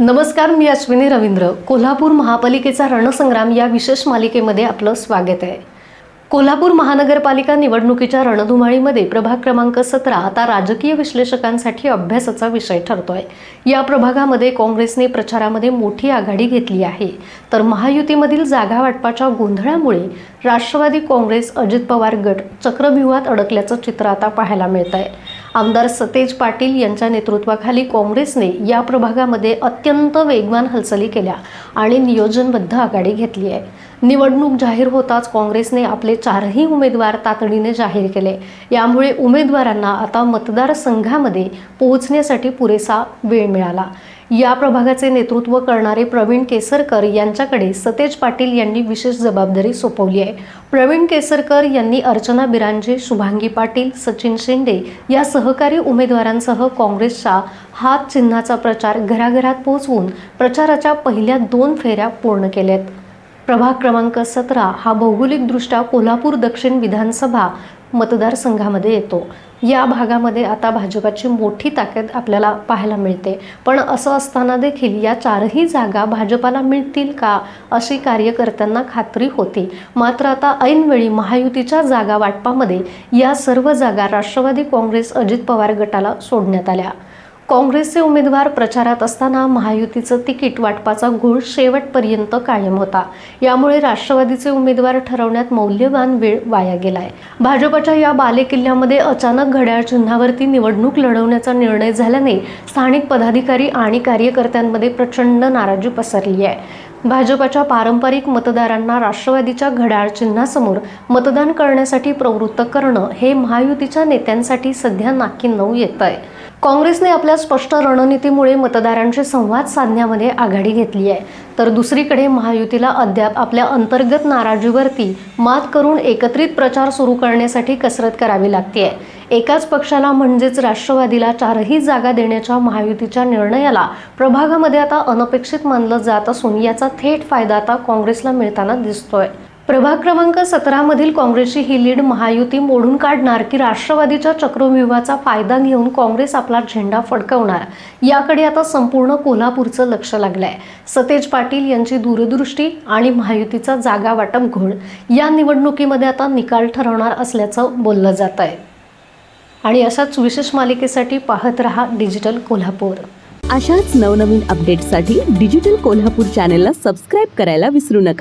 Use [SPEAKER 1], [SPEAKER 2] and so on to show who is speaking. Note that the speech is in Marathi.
[SPEAKER 1] नमस्कार मी अश्विनी रवींद्र. कोल्हापूर महापालिकेचा रणसंग्राम या विशेष मालिकेमध्ये आपलं स्वागत आहे. कोल्हापूर महानगरपालिका निवडणुकीच्या रणधुमाळीमध्ये प्रभाग क्रमांक सतरा आता राजकीय विश्लेषकांसाठी अभ्यासाचा विषय ठरतोय. या प्रभागामध्ये काँग्रेसने प्रचारामध्ये मोठी आघाडी घेतली आहे. तर महायुतीमधील जागा वाटपाच्या गोंधळामुळे राष्ट्रवादी काँग्रेस अजित पवार गट चक्रव्यूहात अडकल्याचं चित्र आता पाहायला मिळत आहे आमदार सतेज पाटील यांच्या नेतृत्वाखाली काँग्रेसने या प्रभागामध्ये अत्यंत वेगवान हालचाली केल्या आणि नियोजनबद्ध आघाडी घेतली आहे. निवडणूक जाहीर होताच काँग्रेसने आपले चारही उमेदवार तातडीने जाहीर केले. यामुळे उमेदवारांना आता मतदारसंघामध्ये पोहोचण्यासाठी पुरेसा वेळ मिळाला. या प्रभागाचे नेतृत्व करणारे प्रवीण केसरकर यांच्याकडे सतेज पाटील यांनी विशेष जबाबदारी सोपवली आहे. प्रवीण केसरकर यांनी अर्चना बिरांजे शुभांगी पाटील सचिन शिंदे या सहकारी उमेदवारांसह काँग्रेसच्या हात चिन्हाचा प्रचार घराघरात पोहोचवून प्रचाराच्या पहिल्या दोन फेऱ्या पूर्ण केल्यात. प्रभाग क्रमांक सतरा हा भौगोलिकदृष्ट्या कोल्हापूर दक्षिण विधानसभा मतदारसंघामध्ये येतो. या भागामध्ये आता भाजपाची मोठी ताकद आपल्याला पाहायला मिळते. पण असं असताना देखील या चारही जागा भाजपाला मिळतील का अशी कार्यकर्त्यांना खात्री होती. मात्र आता ऐनवेळी महायुतीच्या जागा वाटपामध्ये या सर्व जागा राष्ट्रवादी काँग्रेस अजित पवार गटाला सोडण्यात आल्या. काँग्रेसचे उमेदवार प्रचारात असताना महायुतीचं तिकीट वाटपाचा घोळ शेवटपर्यंत कायम होता. यामुळे राष्ट्रवादीचे उमेदवार ठरवण्यात मौल्यवान वेळ वाया गेलाय. भाजपच्या या बालेकिल्ल्यामध्ये अचानक घड्याळ चिन्हावरती निवडणूक लढवण्याचा निर्णय झाल्याने स्थानिक पदाधिकारी आणि कार्यकर्त्यांमध्ये प्रचंड नाराजी पसरली आहे. भाजपाच्या पारंपरिक मतदारांना राष्ट्रवादीच्या घड्याळ चिन्हासमोर मतदान करण्यासाठी प्रवृत्त करणं हे महायुतीच्या नेत्यांसाठी सध्या नाकी नऊ येत आहे काँग्रेसने आपल्या स्पष्ट रणनीतीमुळे मतदारांशी संवाद साधण्यामध्ये आघाडी घेतली आहे. तर दुसरीकडे महायुतीला अद्याप आपल्या अंतर्गत नाराजीवरती मात करून एकत्रित प्रचार सुरू करण्यासाठी कसरत करावी लागते एकाच पक्षाला म्हणजेच राष्ट्रवादीला चारही जागा देण्याच्या महायुतीच्या निर्णयाला प्रभागामध्ये आता अनपेक्षित मानलं जात असून याचा थेट फायदा आता काँग्रेसला मिळताना दिसतोय. प्रभाग क्रमांक सतरामधील काँग्रेसची ही लीड महायुती मोडून काढणार की राष्ट्रवादीच्या चक्रव्यूहाचा फायदा घेऊन काँग्रेस आपला झेंडा फडकवणार? याकडे आता संपूर्ण कोल्हापूरचं लक्ष लागलंय. सतेज पाटील यांची दूरदृष्टी आणि महायुतीचा जागा वाटप घोळ. या निवडणुकीमध्ये आता निकाल ठरवणार असल्याचं बोललं जात आहे आणि अशाच विशेष मालिकेसाठी पाहत रहा डिजिटल कोल्हापूर.
[SPEAKER 2] अशाच नवनवीन अपडेट्ससाठी डिजिटल कोल्हापूर चॅनेलला सबस्क्राईब करायला विसरू नका.